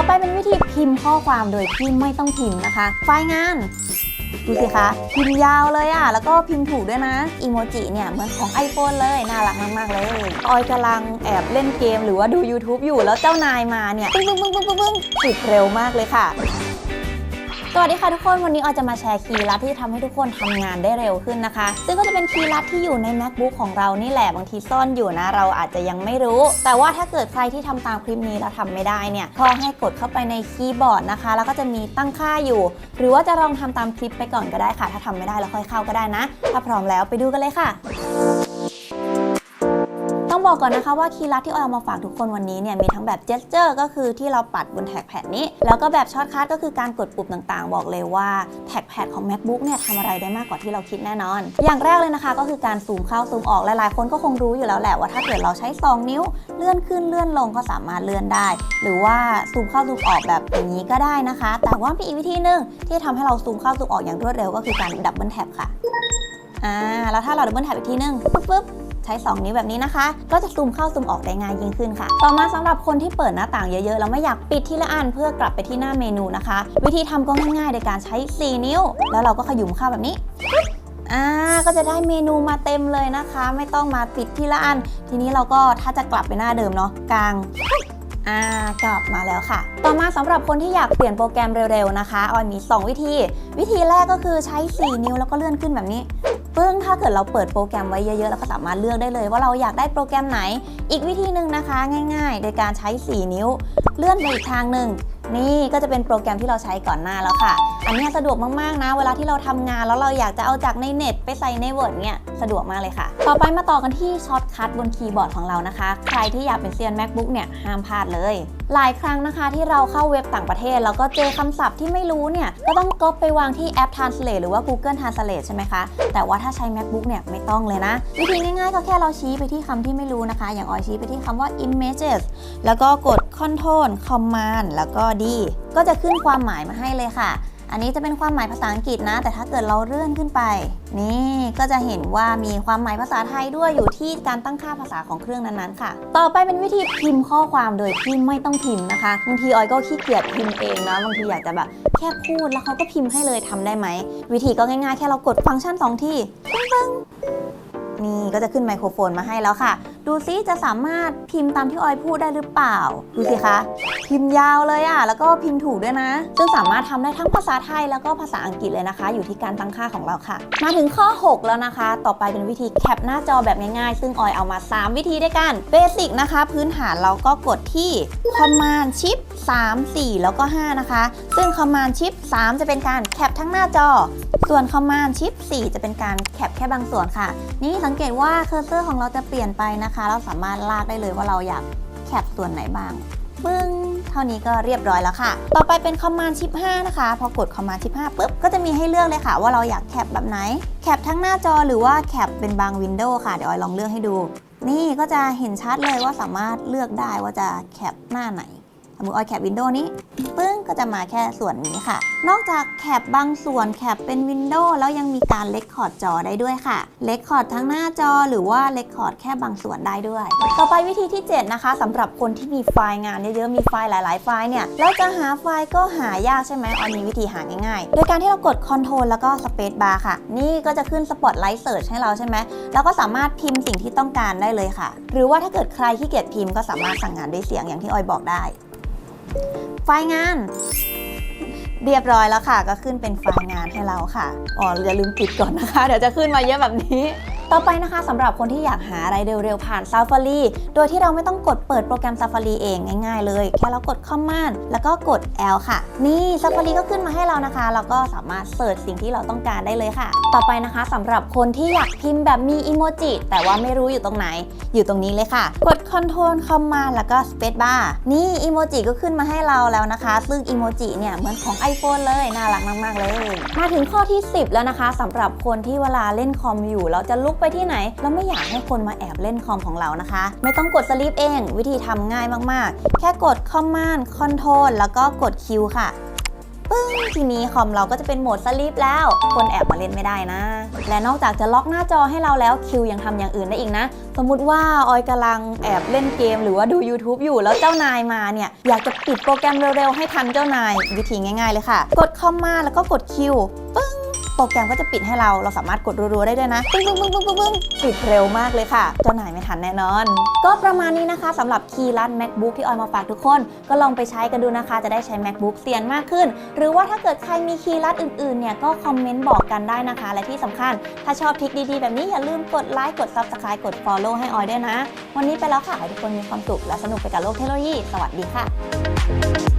อไปเป็นวิธีพิมพ์ข้อความโดยที่ไม่ต้องพิมพ์นะคะ ไฟล์งานดูสิคะพิมพ์ยาวเลยอะแล้วก็พิมพ์ถูกด้วยนะอีโมจิเนี่ยเหมือนของ iPhone เลย น่ารักมาก ๆ เลย ออยกำลังแอบเล่นเกมหรือว่าดู YouTube อยู่แล้วเจ้านายมาเนี่ยปึ้งปึ้งปึ้งปึ้งปึ้งปึ้งปิดเร็วมากเลยค่ะ สวัสดีค่ะทุกคนวันนี้ออจะมาแชร์คีย์ลัดที่ทำให้ทุกคนทำงานได้เร็วขึ้นนะคะ ซึ่งก็จะเป็นคีย์ลัดที่อยู่ใน macbook ของเรานี่แหละบางทีซ่อนอยู่นะ เราอาจจะยังไม่รู้ แต่ว่าถ้าเกิดใครที่ทำตามคลิปนี้แล้วทำไม่ได้เนี่ยก็ให้กดเข้าไปในคีย์บอร์ดนะคะ แล้วก็จะมีตั้งค่าอยู่ หรือว่าจะลองทำตามคลิปไปก่อนก็ได้ค่ะ ถ้าทำไม่ได้แล้วค่อยเข้าก็ได้นะ ถ้าพร้อมแล้วไปดูกันเลยค่ะ ต้องบอกก่อนนะคะว่าคีย์ลัดที่ออยเอามาฝากทุกคนวันนี้เนี่ยมีทั้งแบบ gesture ก็คือที่เราปัดบนแท็กแพดนี้ แล้วก็แบบช็อตคัทก็คือการกดปุ่มต่างๆ บอกเลยว่าแท็กแพดของ macbook เนี่ยทำอะไรได้มากกว่าที่เราคิดแน่นอน อย่างแรกเลยนะคะก็คือการซูมเข้าซูมออกหลายๆคนก็คงรู้อยู่แล้วแหละว่าถ้าเกิดเราใช้ 2 นิ้วเลื่อนขึ้นเลื่อนลงก็สามารถเลื่อนได้ หรือว่าซูมเข้าซูมออกแบบอย่างนี้ก็ได้นะคะ แต่ว่ามีอีกวิธีหนึ่งที่ทำให้เราซูมเข้าซูมออกอย่างรวดเร็วก็คือการดับเบิลแท็บค่ะอ่าแล้วถ้าเราดับเบิลแท็บอีกทีนึงปุ๊บ ใช้ 2 นิ้วแบบนี้นะคะ ก็จะซูมเข้าซูมออกได้ง่ายยิ่งขึ้นค่ะ ต่อมาสำหรับคนที่เปิดหน้าต่างเยอะๆแล้วไม่อยากปิดทีละอันเพื่อกลับไปที่หน้าเมนูนะคะ วิธีทำก็ง่ายๆโดยการใช้ 4 นิ้ว แล้วเราก็ขยุมเข้าแบบนี้อ่าก็จะได้เมนูมาเต็มเลยนะคะ ไม่ต้องมาปิดทีละอัน ทีนี้เราก็ถ้าจะกลับไปหน้าเดิมเนาะกลาง อ่ากลับมาแล้วค่ะ ต่อมาสำหรับคนที่อยากเปลี่ยนโปรแกรมเร็วๆนะคะออยมี 2 วิธี วิธีแรกก็คือใช้ 4 นิ้วแล้วก็เลื่อนขึ้นแบบนี้ปึ้งถ้าเกิดเราเปิดโปรแกรมไว้เยอะๆแล้วก็สามารถเลือกได้เลย ว่าเราอยากได้โปรแกรมไหน อีกวิธีหนึ่งนะคะ ง่ายๆ โดยการใช้ 4 นิ้ว เลื่อนไปอีกทางหนึ่งนี่ก็จะเป็นโปรแกรมที่เราใช้ก่อนหน้าแล้วค่ะ อันนี้สะดวกมากๆนะ เวลาที่เราทำงานแล้วเราอยากจะเอาจากในเน็ตไปใส่ใน Word เนี่ย สะดวกมากเลยค่ะ ต่อไปมาต่อกันที่ช็อตคัทบนคีย์บอร์ดของเรานะคะ ใครที่อยากเป็นเซียน MacBook เนี่ยห้ามพลาดเลย หลายครั้งนะคะที่เราเข้าเว็บต่างประเทศ แล้วก็เจอคำศัพท์ที่ไม่รู้เนี่ยก็ต้องก๊อปไปวางที่แอป Translate หรือว่า Google Translate ใช่ไหมคะ แต่ว่าถ้าใช้ MacBook เนี่ยไม่ต้องเลยนะ วิธีง่ายๆ ก็แค่เราชี้ไปที่คำที่ไม่รู้นะคะ อย่างออยชี้ไปที่คำว่า images แล้วก็กด Control Command แล้วก็ D ก็จะขึ้นความหมายมาให้เลยค่ะ อันนี้จะเป็นความหมายภาษาอังกฤษนะ แต่ถ้าเกิดเราเลื่อนขึ้นไป นี่ก็จะเห็นว่ามีความหมายภาษาไทยด้วยอยู่ที่การตั้งค่าภาษาของเครื่องนั้นๆค่ะ ต่อไปเป็นวิธีพิมพ์ข้อความโดยที่ไม่ต้องพิมพ์นะคะบางทีออยก็ขี้เกียจพิมพ์เองนะบางทีอยากจะแบบแค่พูดแล้วเขาก็พิมพ์ให้เลยทำได้ไหมวิธีก็ง่ายๆ แค่เรากดฟังก์ชันสองที่ปึ้งนี่ก็จะขึ้นไมโครโฟนมาให้แล้วค่ะดูซิจะสามารถพิมพ์ตามที่ออยพูดได้หรือเปล่า ดูสิคะ พิมพ์ยาวเลยอะแล้วก็พิมพ์ถูกด้วยนะ ซึ่งสามารถทำได้ทั้งภาษาไทยแล้วก็ภาษาอังกฤษเลยนะคะ อยู่ที่การตั้งค่าของเราค่ะ มาถึงข้อ 6 แล้วนะคะ ต่อไปเป็นวิธีแคปหน้าจอแบบง่ายๆ ซึ่งออยเอามา 3 วิธีด้วยกันเบสิกนะคะ พื้นฐานเราก็กดที่ Command Shift 3 4 แล้วก็ 5 นะคะ ซึ่ง Command Shift 3 จะเป็นการแคปทั้งหน้าจอ ส่วน Command Shift 4 จะเป็นการแคปแค่บางส่วนค่ะ นี่สังเกตว่าเคอร์เซอร์ของเราจะเปลี่ยนไปนะคะเราสามารถลากได้เลยว่าเราอยากแคปส่วนไหนบ้างปึ้งเท่านี้ก็เรียบร้อยแล้วค่ะ ต่อไปเป็น Command Shift 5นะคะ พอกด Command Shift 5ปุ๊บ ก็จะมีให้เลือกเลยค่ะ ว่าเราอยากแคปแบบไหน แคปทั้งหน้าจอหรือว่าแคปเป็นบางวินโดว์ค่ะ เดี๋ยวออยลองเลือกให้ดู นี่ก็จะเห็นชัดเลยว่าสามารถเลือกได้ว่าจะแคปหน้าไหน มมติออยแคปวินโดว์นี้ปึ้งก็จะมาแค่ส่วนนี้ค่ะ นอกจากแคปบางส่วนแคปเป็นวินโดว์แล้วยังมีการเลคคอร์ดจอได้ด้วยค่ะเลคคอร์ดทั้งหน้าจอหรือว่าเลคคอร์ดแค่บางส่วนได้ด้วย ต่อไปวิธีที่ 7 นะคะสำหรับคนที่มีไฟล์งานเยอะๆมีไฟล์หลาย ๆ ไฟล์เนี่ยแล้วจะหาไฟล์ก็หายากใช่ไหมออยมีวิธีหาง่ายๆ โดยการที่เรากด Ctrl แล้วก็ Space Bar ค่ะ นี่ก็จะขึ้น Spotlight Search ให้เราใช่ไหมแล้วก็สามารถพิมพ์สิ่งที่ต้องการได้เลยค่ะ หรือว่าถ้าเกิดใครที่เกียจพิมพ์ก็สามารถสั่งงานด้วยเสียงอย่างที่ออยบอกได้ ไฟล์งาน เรียบร้อยแล้วค่ะ ก็ขึ้นเป็นไฟล์งานให้เราค่ะ อ๋ออย่าลืมปิดก่อนนะคะ เดี๋ยวจะขึ้นมาเยอะแบบนี้ ต่อไปนะคะสำหรับคนที่อยากหาอะไรเร็วๆ ผ่าน Safari โดยที่เราไม่ต้องกดเปิดโปรแกรม Safari เองง่ายๆ เลย แค่เรากด Command แล้วก็กด L ค่ะ นี่ Safari ก็ขึ้นมาให้เรานะคะแล้วก็สามารถเสิร์ชสิ่งที่เราต้องการได้เลยค่ะ ต่อไปนะคะสำหรับคนที่อยากพิมพ์แบบมีอีโมจิแต่ว่าไม่รู้อยู่ตรงไหน อยู่ตรงนี้เลยค่ะ กด Control Command แล้วก็ Space Bar นี่อีโมจิก็ขึ้นมาให้เราแล้วนะคะ ซึ่งอีโมจิเนี่ยเหมือนของ iPhone เลยน่ารักมากๆเลย มาถึงข้อที่ 10 แล้วนะคะสำหรับคนที่เวลาเล่นคอมอยู่เราจะลุกไปที่ไหน แล้วไม่อยากให้คนมาแอบเล่นคอมของเรานะคะ ไม่ต้องกดสลีปเอง วิธีทำง่ายมากๆ แค่กด Command Control แล้วก็กด Q ค่ะปึ้งทีนี้คอมเราก็จะเป็นโหมดสลีปแล้ว คนแอบมาเล่นไม่ได้นะ และนอกจากจะล็อกหน้าจอให้เราแล้วคิวยังทำอย่างอื่นได้อีกนะ สมมุติว่าออยกำลังแอบเล่นเกม หรือว่าดู YouTube อยู่แล้วเจ้านายมาเนี่ย อยากจะปิดโปรแกรมเร็วๆ ให้ทันเจ้านาย วิธีง่ายๆเลยค่ะ กดคอมมาแล้วก็กดคิวปึ้ง ปรแกรมก็จะปิดให้เราเราสามารถกดรัวๆได้ด้วยนะปึ้งปึ้งปึ้งปึ้งปึ้งปึ้งปิดเร็วมากเลยค่ะเจ้านายไม่ทันแน่นอน ก็ประมาณนี้นะคะสำหรับคีย์ลัด MacBook ที่ออยมาฝากทุกคน ก็ลองไปใช้กันดูนะคะ จะได้ใช้ MacBook เซียนมากขึ้น หรือว่าถ้าเกิดใครมีคีย์ลัดอื่นๆเนี่ยก็คอมเมนต์บอกกันได้นะคะ และที่สำคัญ ถ้าชอบทริคดีๆ แบบนี้อย่าลืมกดไลค์กด Subscribe กด Follow ให้ออยด้วยนะ วันนี้ไปแล้วค่ะให้ทุกคนมีความสุขและสนุกไปกับโลกเทคโนโลยี สวัสดีค่ะ